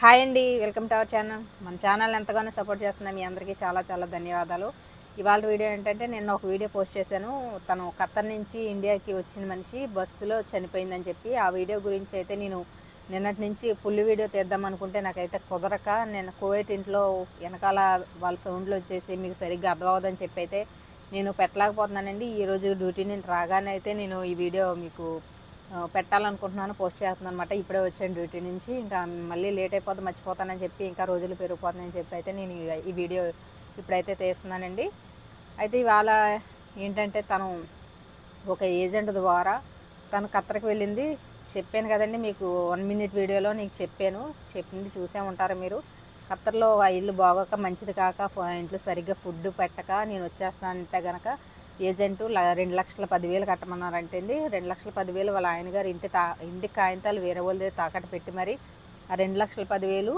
Hi అండి welcome to our channel. మన channel ఎంతగానో సపోర్ట్ చేస్తున్న మీ అందరికీ చాలా చాలా ధన్యవాదాలు. ఇవాళ వీడియో ఏంటంటే నేను ఒక వీడియో పోస్ట్ చేశాను. తను ఖత్తర్ నుంచి ఇండియాకి వచ్చిన మనిషి బస్సులో చనిపోయిందని చెప్పి. ఆ వీడియో గురించి అయితే నేను నిన్నటి నుంచి ఫుల్ వీడియో తీద్దాం అనుకుంటే నాకైతే కుదరక. నేను కోవిడ్ ఇంట్లో వెనకాల వాళ్ళ సౌండ్లు వచ్చేసి మీకు సరిగ్గా అర్థం అవ్వదని చెప్పి అయితే నేను పెట్టలేకపోతున్నానండి. ఈరోజు డ్యూటీ నేను రాగానే అయితే నేను ఈ వీడియో మీకు పెట్టాలనుకుంటున్నాను పోస్ట్ చేస్తున్నాను అనమాట ఇప్పుడే వచ్చాను డ్యూటీ నుంచి. ఇంకా మళ్ళీ లేట్ అయిపోతే మర్చిపోతానని చెప్పి ఇంకా రోజులు పెరిగిపోతానని చెప్పి అయితే నేను ఈ- ఈ వీడియో ఇప్పుడైతే తీస్తున్నానండి. అయితే ఇవాళ ఏంటంటే తను ఒక ఏజెంట్ ద్వారా తను ఖత్తర్కి వెళ్ళింది. చెప్పాను కదండి మీకు వన్ మినిట్ వీడియోలో నీకు చెప్పాను. చెప్పింది చూసే ఉంటారు మీరు. ఖత్తర్లో ఆ ఇల్లు బాగోక మంచిది కాక ఇంట్లో సరిగ్గా ఫుడ్ పెట్టక నేను వచ్చేస్తానంటే కనుక ఏజెంటు రెండు లక్షల పదివేలు కట్టమన్నారంటే అండి రెండు లక్షల పదివేలు వాళ్ళ ఆయన గారు ఇంటి తా ఇంటి కాగితాలు వేరే వాళ్ళ దగ్గర తాకట్టు పెట్టి మరి ఆ రెండు లక్షల పదివేలు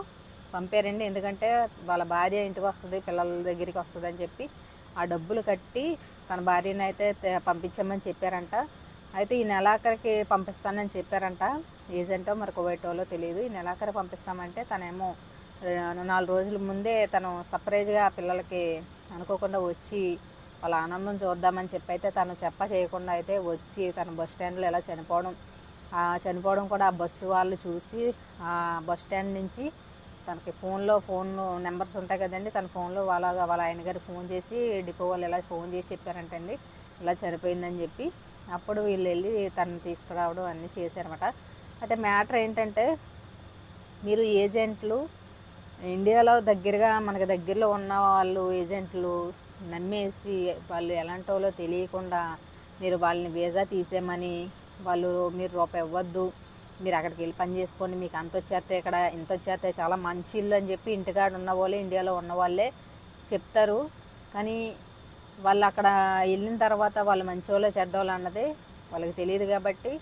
పంపారండి. ఎందుకంటే వాళ్ళ భార్య ఇంటికి వస్తుంది పిల్లల దగ్గరికి వస్తుంది అని చెప్పి ఆ డబ్బులు కట్టి తన భార్యని అయితే పంపించమని చెప్పారంట. అయితే ఈ నెలాఖరికి పంపిస్తానని చెప్పారంట. ఏజెంటో మరి కువైటోలో తెలియదు. ఈ నెలాఖరి పంపిస్తామంటే తనేమో నాలుగు రోజుల ముందే తను సర్ప్రైజ్గా పిల్లలకి అనుకోకుండా వచ్చి వాళ్ళ ఆనందం చూద్దామని చెప్పి అయితే తను చెప్ప చేయకుండా అయితే వచ్చి తన బస్ స్టాండ్లో ఎలా చనిపోవడం చనిపోవడం కూడా ఆ బస్సు వాళ్ళు చూసి ఆ బస్ స్టాండ్ నుంచి తనకి ఫోన్లో ఫోన్ నెంబర్స్ ఉంటాయి కదండి తన ఫోన్లో వాళ్ళ వాళ్ళ ఆయన గారు ఫోన్ చేసి డిపో వాళ్ళు ఇలా ఫోన్ చేసి చెప్పారంటండి ఇలా చనిపోయిందని చెప్పి. అప్పుడు వీళ్ళు వెళ్ళి తనని తీసుకురావడం అన్నీ చేశారనమాట అయితే మ్యాటర్ ఏంటంటే మీరు ఏజెంట్లు ఇండియాలో దగ్గరగా మనకి దగ్గరలో ఉన్న వాళ్ళు ఏజెంట్లు నమ్మేసి వాళ్ళు ఎలాంటి వాళ్ళో తెలియకుండా మీరు వాళ్ళని వీసా తీసేయమని వాళ్ళు మీరు రూపాయి ఇవ్వద్దు మీరు అక్కడికి వెళ్ళి పని చేసుకోండి మీకు అంత వచ్చేస్తే ఇక్కడ ఇంత వచ్చేస్తే చాలా మంచి ఇల్లు అని చెప్పి ఇంటికాడ ఉన్న వాళ్ళే ఇండియాలో ఉన్న వాళ్ళే చెప్తారు. కానీ వాళ్ళు అక్కడ వెళ్ళిన తర్వాత వాళ్ళు మంచోళ్ళో చెడ్డోళ్ళు అన్నది వాళ్ళకి తెలియదు కాబట్టి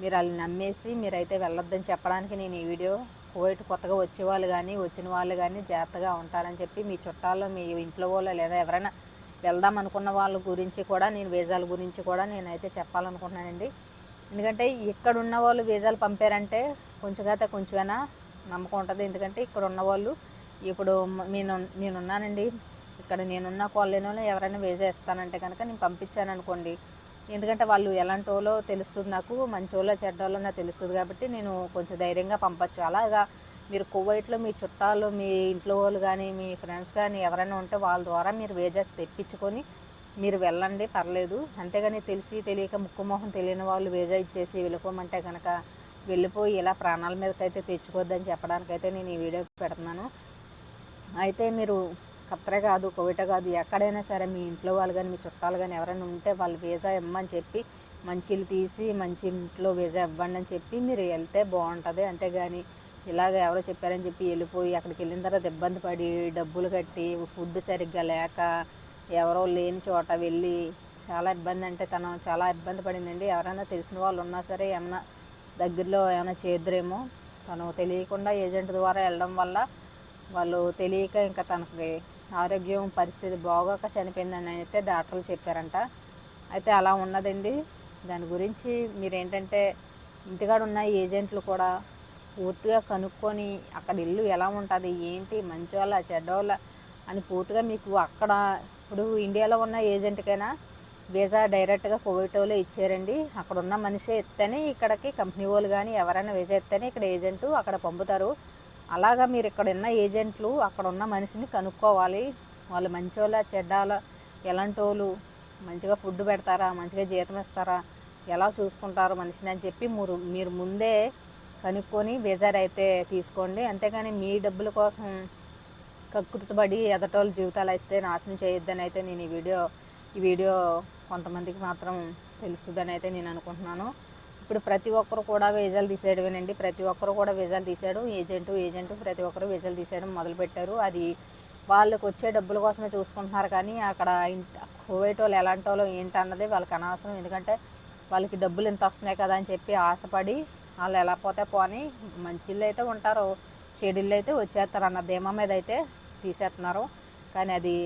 మీరు వాళ్ళని నమ్మేసి మీరైతే వెళ్ళొద్దని చెప్పడానికి నేను ఈ వీడియో కోవిడ్ కొత్తగా వచ్చే వాళ్ళు కానీ వచ్చిన వాళ్ళు కానీ జాగ్రత్తగా ఉంటారని చెప్పి మీ చుట్టాలు మీ ఇంట్లో వాళ్ళు లేదా ఎవరైనా వెళ్దాం అనుకున్న వాళ్ళ గురించి కూడా నేను వీజాల గురించి కూడా నేనైతే చెప్పాలనుకుంటున్నానండి. ఎందుకంటే ఇక్కడ ఉన్న వాళ్ళు వీజాలు పంపారంటే కొంచెం కొంచెమైనా నమ్మకం ఉంటుంది. ఎందుకంటే ఇక్కడ ఉన్న వాళ్ళు ఇప్పుడు నేను నేనున్నానండి. ఇక్కడ నేనున్న కాలనీలో ఎవరైనా వీజా ఇస్తానంటే కనుక నేను పంపించాను అనుకోండి ఎందుకంటే వాళ్ళు ఎలాంటి వాళ్ళో తెలుస్తుంది నాకు మంచి వాళ్ళు చెడ్డోళ్ళో నాకు తెలుస్తుంది కాబట్టి నేను కొంచెం ధైర్యంగా పంపచ్చు. అలాగా మీరు కువైట్లో మీ చుట్టాలు మీ ఇంట్లో వాళ్ళు కానీ మీ ఫ్రెండ్స్ కానీ ఎవరైనా ఉంటే వాళ్ళ ద్వారా మీరు వేజా తెప్పించుకొని మీరు వెళ్ళండి పర్లేదు. అంతేగాని తెలిసి తెలియక ముక్కు మొహం తెలియని వాళ్ళు వేజా ఇచ్చేసి వెళ్ళిపోమంటే కనుక వెళ్ళిపోయి ఇలా ప్రాణాల మీదకైతే తెచ్చుకోవద్దని చెప్పడానికైతే నేను ఈ వీడియో పెడుతున్నాను. అయితే మీరు ఖత్తరే కాదు కోవిట కాదు ఎక్కడైనా సరే మీ ఇంట్లో వాళ్ళు కానీ మీ చుట్టాలు కానీ ఎవరైనా ఉంటే వాళ్ళు వీసా ఇవ్వమని చెప్పి మంచి తీసి మంచి ఇంట్లో వీసా ఇవ్వండి అని చెప్పి మీరు వెళ్తే బాగుంటుంది. అంతేగాని ఇలాగ ఎవరో చెప్పారని చెప్పి వెళ్ళిపోయి అక్కడికి వెళ్ళిన తర్వాత ఇబ్బంది పడి డబ్బులు కట్టి ఫుడ్ సరిగ్గా లేక ఎవరో లేని చోట వెళ్ళి చాలా ఇబ్బంది అంటే తను చాలా ఇబ్బంది పడిందండి. ఎవరైనా తెలిసిన వాళ్ళు ఉన్నా సరే ఏమన్నా దగ్గరలో ఏమైనా చేద్దరేమో తను తెలియకుండా ఏజెంట్ ద్వారా వెళ్ళడం వల్ల వాళ్ళు తెలియక ఇంకా తనకి ఆరోగ్యం పరిస్థితి బాగోక చనిపోయిందని అయితే డాక్టర్లు చెప్పారంట. అయితే అలా ఉన్నదండి. దాని గురించి మీరేంటంటే ఇంటికాడ ఉన్న ఏజెంట్లు కూడా పూర్తిగా కనుక్కొని అక్కడ ఇల్లు ఎలా ఉంటుంది ఏంటి మంచోళ్ళ చెడ్డోళ్ళ అని పూర్తిగా మీకు అక్కడ ఇప్పుడు ఇండియాలో ఉన్న ఏజెంట్కైనా వీసా డైరెక్ట్గా కోవిడ్ వాళ్ళే ఇచ్చారండి. అక్కడ ఉన్న మనిషే ఇస్తేనే ఇక్కడికి కంపెనీ వాళ్ళు కానీ ఎవరైనా వీసా ఇస్తేనే ఇక్కడ ఏజెంట్ అక్కడ పంపుతారు. అలాగా మీరు ఇక్కడ ఉన్న ఏజెంట్లు అక్కడ ఉన్న మనిషిని కనుక్కోవాలి. వాళ్ళు మంచోళ్ళ చెడ్డాల ఎలాంటి వాళ్ళు మంచిగా ఫుడ్ పెడతారా మంచిగా జీతం ఇస్తారా ఎలా చూసుకుంటారు మనిషిని అని చెప్పి మీరు మీరు ముందే కనుక్కొని వీజా అయితే తీసుకోండి. అంతేగాని మీ డబ్బుల కోసం కక్కుర్తిపడి ఎదటోళ్ళ జీవితాలు అయితే నాశనం చేయొద్దని అయితే నేను ఈ వీడియో ఈ వీడియో కొంతమందికి మాత్రం తెలుస్తుందని అయితే నేను అనుకుంటున్నాను. ఇప్పుడు ప్రతి ఒక్కరు కూడా వీజాలు తీసేయడమేనండి. ప్రతి ఒక్కరు కూడా వీజాలు తీసాడు ఏజెంటు ఏజెంటు ప్రతి ఒక్కరు వీజాలు తీసేయడం మొదలుపెట్టారు. అది వాళ్ళకి వచ్చే డబ్బుల కోసమే చూసుకుంటున్నారు కానీ అక్కడ ఇంట కోవేట్ వాళ్ళు ఎలాంటి వాళ్ళు ఏంటన్నది వాళ్ళకి అనవసరం. ఎందుకంటే వాళ్ళకి డబ్బులు ఇంత వస్తున్నాయి కదా అని చెప్పి ఆశపడి వాళ్ళు ఎలా పోతే పోని మంచిళ్ళు అయితే ఉంటారు చెడుళ్ళు అయితే వచ్చేస్తారు అన్న ధీమా మీద అయితే తీసేస్తున్నారు. కానీ అది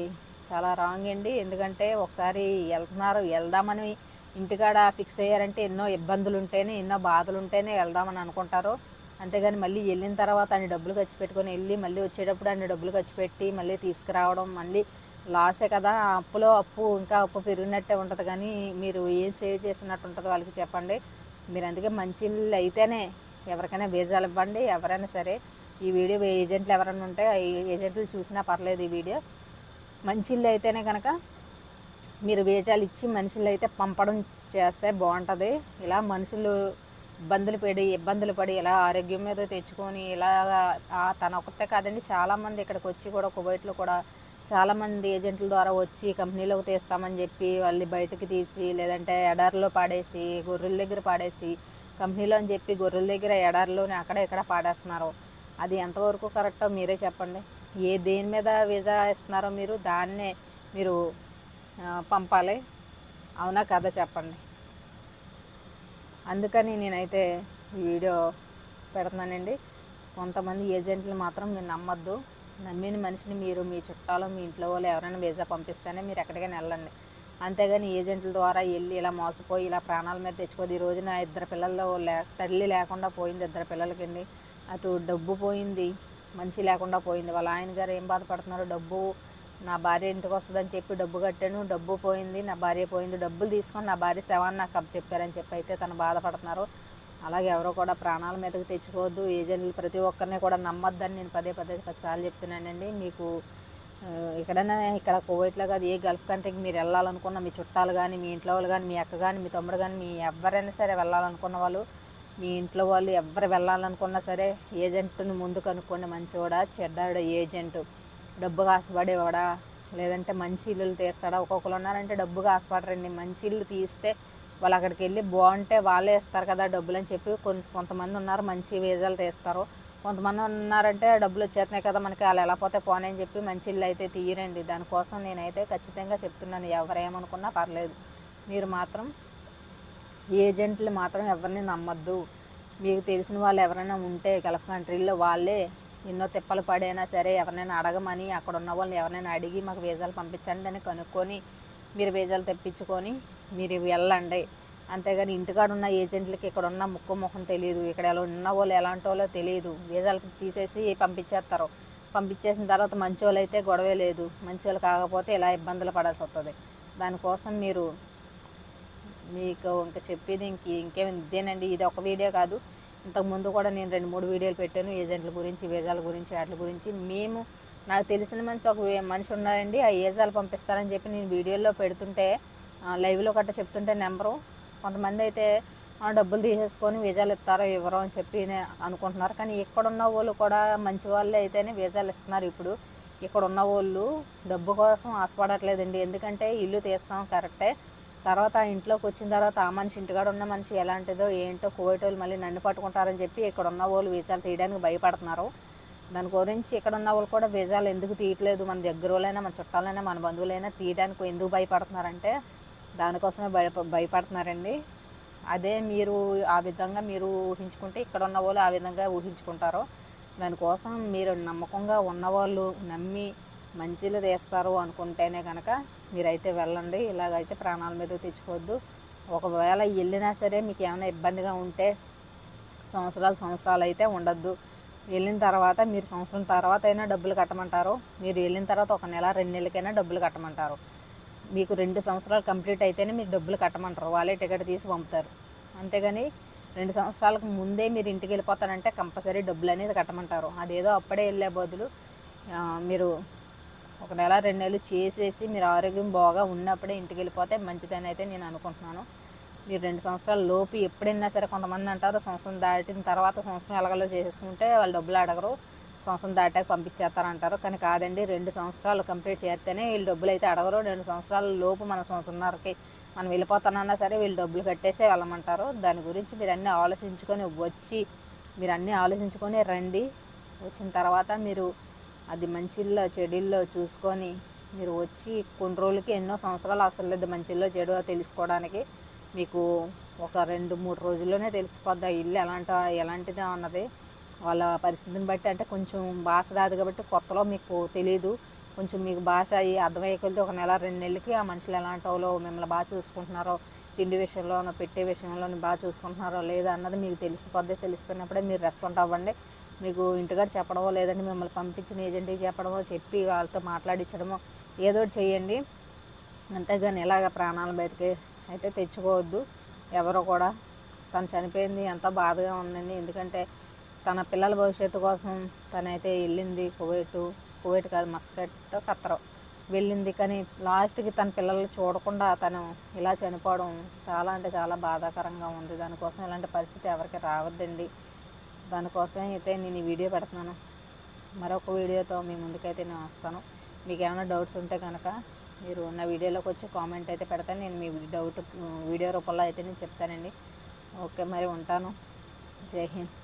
చాలా రాంగ్ అండి. ఎందుకంటే ఒకసారి వెళ్తున్నారు వెళ్దామని ఇంటికాడ ఫిక్స్ అయ్యారంటే ఎన్నో ఇబ్బందులు ఉంటేనే ఎన్నో బాధలు ఉంటేనే వెళ్దామని అనుకుంటారు. అంతేగాని మళ్ళీ వెళ్ళిన తర్వాత అన్ని డబ్బులు ఖర్చు పెట్టుకొని వెళ్ళి మళ్ళీ వచ్చేటప్పుడు అన్ని డబ్బులు ఖర్చు పెట్టి మళ్ళీ తీసుకురావడం మళ్ళీ లాసే కదా. అప్పులో అప్పు ఇంకా అప్పు పెరిగినట్టే ఉంటుంది కానీ మీరు ఏం సేవ్ చేసినట్టు ఉంటుంది వాళ్ళకి చెప్పండి. మీరు అందుకే మంచి ఇల్లు అయితేనే ఎవరికైనా వీజాలు ఇవ్వండి ఎవరైనా సరే. ఈ వీడియో ఏజెంట్లు ఎవరైనా ఉంటే ఏజెంట్లు చూసినా పర్లేదు ఈ వీడియో. మంచి ఇల్లు అయితేనే కనుక మీరు వీజాలు ఇచ్చి మనుషులు అయితే పంపడం చేస్తే బాగుంటుంది. ఇలా మనుషులు ఇబ్బందులు పడి ఇబ్బందులు పడి ఇలా ఆరోగ్యం మీద తెచ్చుకొని ఇలా తన ఒక్కతే కాదండి చాలామంది ఇక్కడికి వచ్చి కూడా కువైట్లో కూడా చాలామంది ఏజెంట్ల ద్వారా వచ్చి కంపెనీలోకి తీస్తామని చెప్పి వాళ్ళని బయటకు తీసి లేదంటే ఎడారిలో పాడేసి గొర్రెల దగ్గర పాడేసి కంపెనీలో అని చెప్పి గొర్రెల దగ్గర ఎడారిలోనే అక్కడ ఇక్కడ పాడేస్తున్నారు. అది ఎంతవరకు కరెక్టో మీరే చెప్పండి. ఏ దేని మీద వీజా ఇస్తున్నారో మీరు దాన్నే మీరు పంపాలి. అవునా కదా చెప్పండి. అందుకని నేనైతే ఈ వీడియో పెడుతున్నానండి. కొంతమంది ఏజెంట్లు మాత్రం మీరు నమ్మొద్దు. నమ్మిన మనిషిని మీరు మీ చుట్టాలు మీ ఇంట్లో వాళ్ళు ఎవరైనా వీజా పంపిస్తేనే మీరు ఎక్కడికైనా వెళ్ళండి. అంతేగాని ఏజెంట్ల ద్వారా వెళ్ళి ఇలా మోసపోయి ఇలా ప్రాణాల మీద తెచ్చుకోదు ఈ రోజున ఇద్దరు పిల్లల్లో లే తల్లి లేకుండా పోయింది ఇద్దరు పిల్లలకండి. అటు డబ్బు పోయింది మనిషి లేకుండా పోయింది. వాళ్ళ ఆయన గారు ఏం బాధపడుతున్నారు డబ్బు నా భార్య ఇంటికి వస్తుందని చెప్పి డబ్బు కట్టాను డబ్బు పోయింది నా భార్య పోయింది డబ్బులు తీసుకొని నా భార్య శవాన్ని నాకు అప్పు చెప్పారని చెప్పి అయితే తను బాధపడుతున్నారు. అలాగే ఎవరో కూడా ప్రాణాల మీదకి తెచ్చుకోవద్దు ఏజెంట్లు ప్రతి ఒక్కరిని కూడా నమ్మొద్దని నేను పదే పదే పదిసార్లు చెప్తున్నానండి. మీకు ఇక్కడనే ఎక్కడైనా ఇక్కడ కోవిడ్లో కాదు ఏ గల్ఫ్ కంట్రీకి మీరు వెళ్ళాలనుకున్న మీ చుట్టాలు కానీ మీ ఇంట్లో వాళ్ళు కానీ మీ అక్క కానీ మీ తమ్ముడు కానీ మీ ఎవరైనా సరే వెళ్ళాలనుకున్న వాళ్ళు మీ ఇంట్లో వాళ్ళు ఎవరు వెళ్ళాలనుకున్నా సరే ఏజెంట్ని ముందు కనుక్కోండి మంచివాడా చెడ్డాడు ఏజెంట్. డబ్బుగా ఆశపడేవాడా లేదంటే మంచి ఇల్లులు తీస్తాడా? ఒక్కొక్కరు ఉన్నారంటే డబ్బుగా ఆశపడరండి మంచి ఇల్లు తీస్తే వాళ్ళు అక్కడికి వెళ్ళి బాగుంటే వాళ్ళే ఇస్తారు కదా డబ్బులు అని చెప్పి కొంత కొంతమంది ఉన్నారు మంచి వీజాలు తీస్తారు. కొంతమంది ఉన్నారంటే డబ్బులు వచ్చేస్తున్నాయి కదా మనకి వాళ్ళు ఎలా పోతే పోనీ అని చెప్పి మంచి ఇల్లు అయితే తీయరండి. దానికోసం నేనైతే ఖచ్చితంగా చెప్తున్నాను. ఎవరేమనుకున్నా పర్లేదు. మీరు మాత్రం ఏజెంట్లు మాత్రం ఎవరిని నమ్మద్దు. మీకు తెలిసిన వాళ్ళు ఎవరైనా ఉంటే గల్ఫ్ కంట్రీల్లో వాళ్ళే ఎన్నో తిప్పలు పడైనా సరే ఎవరినైనా అడగమని అక్కడ ఉన్న వాళ్ళని ఎవరినైనా అడిగి మాకు వీజాలు పంపించండి అని కనుక్కొని మీరు వీజాలు తెప్పించుకొని మీరు వెళ్ళండి. అంతేగాని ఇంటికాడ ఉన్న ఏజెంట్లకి ఇక్కడ ఉన్న ముక్కు ముఖం తెలియదు ఇక్కడ ఎలా ఉన్న వాళ్ళు ఎలాంటి వాళ్ళో తెలియదు వీజాలకు తీసేసి పంపించేస్తారు. పంపించేసిన తర్వాత మంచి వాళ్ళు అయితే గొడవే లేదు. మంచి వాళ్ళు కాకపోతే ఇలా ఇబ్బందులు పడాల్సి వస్తుంది. దానికోసం మీరు మీకు ఇంకా చెప్పేది ఇంక ఇంకేం ఇదేనండి. ఇది ఒక వీడియో కాదు. ఇంతకు ముందు కూడా నేను రెండు మూడు వీడియోలు పెట్టాను ఏజెంట్ల గురించి వేజాల గురించి వాటి గురించి. మేము నాకు తెలిసిన మనిషి ఒక మనిషి ఉన్నారండి ఆ ఏజాలు పంపిస్తారని చెప్పి నేను వీడియోలో పెడుతుంటే లైవ్లో గట్రా చెప్తుంటే నెంబరు. కొంతమంది అయితే డబ్బులు తీసేసుకొని వీజాలు ఇస్తారో ఇవ్వరో అని చెప్పి అనుకుంటున్నారు. కానీ ఇక్కడ ఉన్న వాళ్ళు కూడా మంచి వాళ్ళే అయితేనే వీజాలు ఇస్తున్నారు ఇప్పుడు. ఇక్కడ ఉన్న వాళ్ళు డబ్బు కోసం ఆశపడట్లేదండి. ఎందుకంటే ఇల్లు తీస్తాం కరెక్టే. తర్వాత ఆ ఇంట్లోకి వచ్చిన తర్వాత ఆ మనిషి ఇంటికాడ ఉన్న మనిషి ఎలాంటిదో ఏంటో కోవిడ్ మళ్ళీ నన్ను పట్టుకుంటారని చెప్పి ఇక్కడ ఉన్న వాళ్ళు వీసాలు తీయడానికి భయపడుతున్నారు. దాని గురించి ఇక్కడ ఉన్న వాళ్ళు కూడా వీసాలు ఎందుకు తీయట్లేదు? మన దగ్గర వాళ్ళైనా మన చుట్టాలైనా మన బంధువులైనా తీయడానికి ఎందుకు భయపడుతున్నారంటే దానికోసమే భయ భయపడుతున్నారండి. అదే మీరు ఆ విధంగా మీరు ఊహించుకుంటే ఇక్కడ ఉన్న వాళ్ళు ఆ విధంగా ఊహించుకుంటారు. దానికోసం మీరు నమ్మకంగా ఉన్నవాళ్ళు నమ్మి మంచిలు తీస్తారు అనుకుంటేనే కనుక మీరైతే వెళ్ళండి. ఇలాగైతే ప్రాణాల మీద తెచ్చుకోవద్దు. ఒకవేళ వెళ్ళినా సరే మీకు ఏమైనా ఇబ్బందిగా ఉంటే సంవత్సరాలు సంవత్సరాలు అయితే ఉండొద్దు. వెళ్ళిన తర్వాత మీరు సంవత్సరం తర్వాత అయినా డబ్బులు కట్టమంటారు. మీరు వెళ్ళిన తర్వాత ఒక నెల రెండు నెలలకైనా డబ్బులు కట్టమంటారు. మీకు రెండు సంవత్సరాలు కంప్లీట్ అయితేనే మీరు డబ్బులు కట్టమంటారు. వాళ్ళే టికెట్ తీసి పంపుతారు. అంతేగాని రెండు సంవత్సరాలకు ముందే మీరు ఇంటికి వెళ్ళిపోతానంటే కంపల్సరీ డబ్బులు అనేది కట్టమంటారు. అదేదో అప్పుడే వెళ్ళే బదులు మీరు ఒక నెల రెండు నెలలు చేసేసి మీరు ఆరోగ్యం బాగా ఉన్నప్పుడే ఇంటికి వెళ్ళిపోతే మంచిదని అయితే నేను అనుకుంటున్నాను. మీరు రెండు సంవత్సరాల లోపు ఎప్పుడైనా సరే కొంతమంది అంటారు సంవత్సరం దాటిన తర్వాత సంవత్సరం ఎలాగలో చేసేసుకుంటే వాళ్ళు డబ్బులు అడగరు సంవత్సరం దాటాక పంపించేస్తారంటారు. కానీ కాదండి రెండు సంవత్సరాలు కంప్లీట్ చేస్తేనే వీళ్ళు డబ్బులు అయితే అడగరు. రెండు సంవత్సరాల లోపు మన సంవత్సరంన్నరకి మనం వెళ్ళిపోతానన్నా సరే వీళ్ళు డబ్బులు కట్టేసే వెళ్ళమంటారు. దాని గురించి మీరు అన్నీ ఆలోచించుకొని వచ్చి మీరు అన్నీ ఆలోచించుకొని రండి. వచ్చిన తర్వాత మీరు అది మంచిల్లో చెడిల్లో చూసుకొని మీరు వచ్చి కొన్ని రోజులకి ఎన్నో సంవత్సరాలు అవసరం లేదు మంచిల్లో చెడు తెలుసుకోవడానికి. మీకు ఒక రెండు మూడు రోజుల్లోనే తెలిసిపోద్ది ఆ ఇల్లు ఎలాంటి ఎలాంటిదో అన్నది. వాళ్ళ పరిస్థితిని బట్టి అంటే కొంచెం భాష రాదు కాబట్టి కొత్తలో మీకు తెలియదు కొంచెం మీకు భాష అయ్యి అర్థమయ్యే ఒక నెల రెండు నెలలకి ఆ మనుషులు ఎలాంటి వాళ్ళు మిమ్మల్ని బాగా చూసుకుంటున్నారో తిండి విషయంలోనో పెట్టే విషయంలోనూ బాగా చూసుకుంటున్నారో లేదా అన్నది మీకు తెలిసిపోద్ది. తెలిసిపోయినప్పుడే మీరు రెస్పాండ్ అవ్వండి. మీకు ఇంటికాడ చెప్పడమో లేదంటే మిమ్మల్ని పంపించిన ఏజెంట్కి చెప్పడమో చెప్పి వాళ్ళతో మాట్లాడించడమో ఏదో చేయండి అంతేగాని ఇలాగ ప్రాణాలు బయటకి అయితే తెచ్చుకోవద్దు. ఎవరో కూడా తను చనిపోయింది ఎంత బాధగా ఉందండి. ఎందుకంటే తన పిల్లల భవిష్యత్తు కోసం తనైతే వెళ్ళింది కువైట్. కువైట్ కాదు మస్కట్ ఖత్తర్ వెళ్ళింది కానీ లాస్ట్కి తన పిల్లల్ని చూడకుండా తను ఇలా చనిపోవడం చాలా అంటే చాలా బాధాకరంగా ఉంది. దానికోసం ఇలాంటి పరిస్థితి ఎవరికి రావద్దండి. దానికోసం అయితే నేను ఈ వీడియో పెడుతున్నాను. మరొక వీడియోతో మీ ముందుకైతే నేను వస్తాను. మీకు ఏమైనా డౌట్స్ ఉంటే కనుక మీరు నా వీడియోలోకి వచ్చి కామెంట్ అయితే పెడతాను. నేను మీ డౌట్ వీడియో రూపంలో అయితే నేను చెప్తానండి. ఓకే మరి ఉంటాను. జై హింద్.